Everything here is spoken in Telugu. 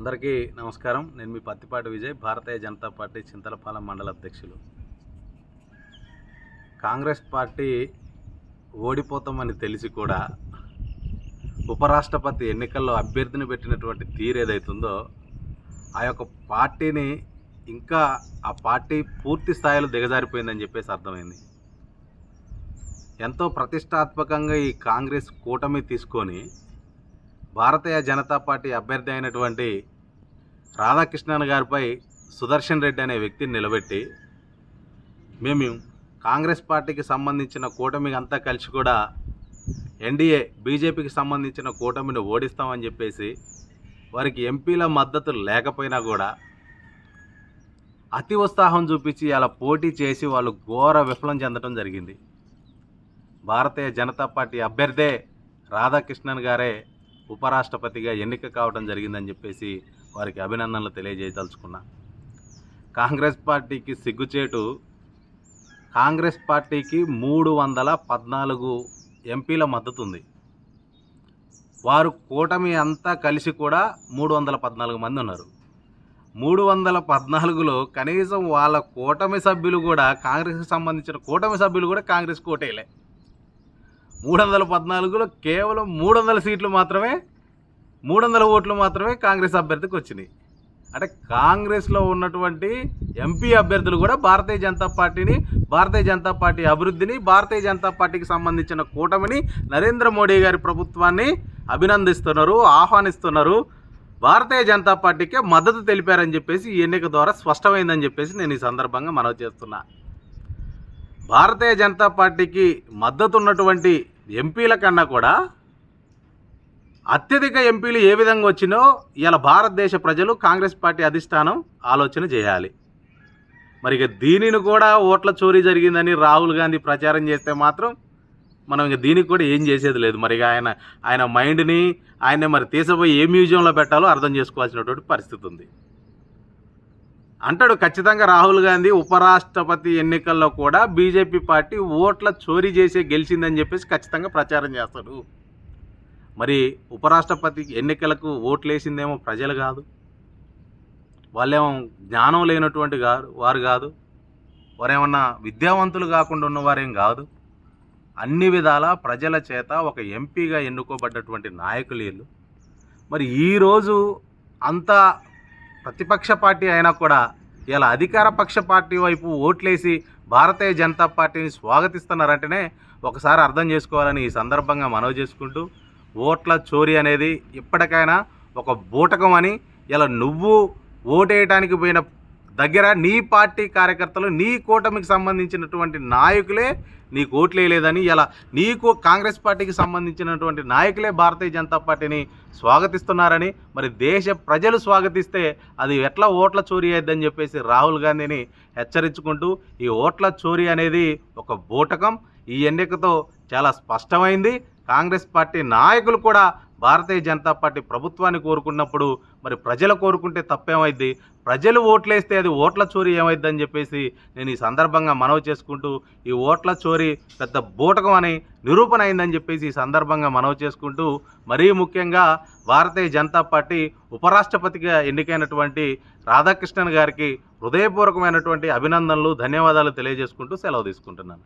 అందరికీ నమస్కారం. నేను మీ పత్తిపాటి విజయ్ భారతీయ జనతా పార్టీ చింతలపాలెం మండల అధ్యక్షులు. కాంగ్రెస్ పార్టీ ఓడిపోతామని తెలిసి కూడా ఉపరాష్ట్రపతి ఎన్నికల్లో అభ్యర్థిని పెట్టినటువంటి తీరు ఏదైతుందో ఆ యొక్క పార్టీని ఇంకా ఆ పార్టీ పూర్తి స్థాయిలో దిగజారిపోయిందని చెప్పేసి అర్థమైంది. ఎంతో ప్రతిష్టాత్మకంగా ఈ కాంగ్రెస్ కూటమి తీసుకొని భారతీయ జనతా పార్టీ అభ్యర్థి అయినటువంటి రాధాకృష్ణన్ గారిపై సుదర్శన్ రెడ్డి అనే వ్యక్తిని నిలబెట్టి మేము కాంగ్రెస్ పార్టీకి సంబంధించిన కూటమి అంతా కలిసి కూడా ఎన్డీఏ బీజేపీకి సంబంధించిన కూటమిని ఓడిస్తామని చెప్పేసి వారికి ఎంపీల మద్దతు లేకపోయినా కూడా అతి ఉత్సాహం చూపించి అలా పోటీ చేసి వాళ్ళు ఘోర విఫలం చెందడం జరిగింది. భారతీయ జనతా పార్టీ అభ్యర్థే రాధాకృష్ణన్ గారే ఉపరాష్ట్రపతిగా ఎన్నిక కావడం జరిగిందని చెప్పేసి వారికి అభినందనలు తెలియజేయదలుచుకున్నా. కాంగ్రెస్ పార్టీకి సిగ్గుచేటు కాంగ్రెస్ పార్టీకి మూడు వందల పద్నాలుగు ఎంపీల మద్దతు ఉంది వారు కూటమి అంతా కలిసి కూడా మూడు వందల పద్నాలుగు మంది ఉన్నారు. మూడు వందల పద్నాలుగులో కనీసం వాళ్ళ కూటమి సభ్యులు కూడా కాంగ్రెస్కి సంబంధించిన కూటమి సభ్యులు కూడా కాంగ్రెస్ కోటేలే మూడు వందల పద్నాలుగులో కేవలం మూడు వందల సీట్లు మాత్రమే మూడు వందల ఓట్లు మాత్రమే కాంగ్రెస్ అభ్యర్థికి వచ్చినాయి. అంటే కాంగ్రెస్లో ఉన్నటువంటి ఎంపీ అభ్యర్థులు కూడా భారతీయ జనతా పార్టీని భారతీయ జనతా పార్టీ అభివృద్ధిని భారతీయ జనతా పార్టీకి సంబంధించిన కూటమిని నరేంద్ర మోడీ గారి ప్రభుత్వాన్ని అభినందిస్తున్నారు ఆహ్వానిస్తున్నారు. భారతీయ జనతా పార్టీకే మద్దతు తెలిపారని చెప్పేసి ఈ ఎన్నిక ద్వారా స్పష్టమైందని చెప్పేసి నేను ఈ సందర్భంగా మనవి చేస్తున్నా. భారతీయ జనతా పార్టీకి మద్దతు ఉన్నటువంటి ఎంపీల కన్నా కూడా అత్యధిక ఎంపీలు ఏ విధంగా వచ్చినో ఇలా భారతదేశ ప్రజలు కాంగ్రెస్ పార్టీ అధిష్టానం ఆలోచన చేయాలి. మరి ఇక దీనిని కూడా ఓట్ల చోరీ జరిగిందని రాహుల్ గాంధీ ప్రచారం చేస్తే మాత్రం మనం ఇక దీనికి కూడా ఏం చేసేది లేదు. మరి ఇక ఆయన ఆయన మైండ్ని ఆయన మరి తీసపోయి ఏ మ్యూజియంలో పెట్టాలో అర్థం చేసుకోవాల్సినటువంటి పరిస్థితి ఉంది. అంటాడు ఖచ్చితంగా రాహుల్ గాంధీ ఉపరాష్ట్రపతి ఎన్నికల్లో కూడా బీజేపీ పార్టీ ఓట్ల చోరీ చేసే గెలిచిందని చెప్పేసి ఖచ్చితంగా ప్రచారం చేస్తాడు. మరి ఉపరాష్ట్రపతి ఎన్నికలకు ఓట్లు వేసిందేమో ప్రజలు కాదు. వాళ్ళేమో జ్ఞానం లేనటువంటి కాదు వారు కాదు. వారేమన్నా విద్యావంతులు కాకుండా ఉన్నవారేం కాదు. అన్ని విధాల ప్రజల చేత ఒక ఎంపీగా ఎన్నుకోబడ్డటువంటి నాయకులు వీళ్ళు. మరి ఈరోజు అంతా ప్రతిపక్ష పార్టీ అయినా కూడా ఇలా అధికార పక్ష పార్టీ వైపు ఓట్లేసి భారతీయ జనతా పార్టీని స్వాగతిస్తున్నారంటేనే ఒకసారి అర్థం చేసుకోవాలని ఈ సందర్భంగా మనవి చేసుకుంటూ ఓట్ల చోరీ అనేది ఇప్పటికైనా ఒక బూటకం అని ఇలా నువ్వు ఓటేయటానికి పోయిన దగ్గర నీ పార్టీ కార్యకర్తలు నీ కూటమికి సంబంధించినటువంటి నాయకులే నీకు ఓట్లేయలేదని ఇలా నీకు కాంగ్రెస్ పార్టీకి సంబంధించినటువంటి నాయకులే భారతీయ జనతా పార్టీని స్వాగతిస్తున్నారని మరి దేశ ప్రజలు స్వాగతిస్తే అది ఎట్లా ఓట్ల చోరీ అయిద్దని చెప్పేసి రాహుల్ గాంధీని హెచ్చరించుకుంటూ ఈ ఓట్ల చోరీ అనేది ఒక బూటకం. ఈ ఎన్నికతో చాలా స్పష్టమైంది. కాంగ్రెస్ పార్టీ నాయకులు కూడా భారతీయ జనతా పార్టీ ప్రభుత్వాన్ని కోరుకున్నప్పుడు మరి ప్రజలు కోరుకుంటే తప్పేమైద్ది? ప్రజలు ఓట్లేస్తే అది ఓట్ల చోరీ ఏమైద్దని చెప్పేసి నేను ఈ సందర్భంగా మనవి చేసుకుంటూ ఈ ఓట్ల చోరీ పెద్ద బూటకం అని నిరూపణ అయిందని చెప్పేసి ఈ సందర్భంగా మనవి చేసుకుంటూ మరీ ముఖ్యంగా భారతీయ జనతా పార్టీ ఉపరాష్ట్రపతిగా ఎన్నికైనటువంటి రాధాకృష్ణన్ గారికి హృదయపూర్వకమైనటువంటి అభినందనలు ధన్యవాదాలు తెలియజేసుకుంటూ సెలవు తీసుకుంటున్నాను.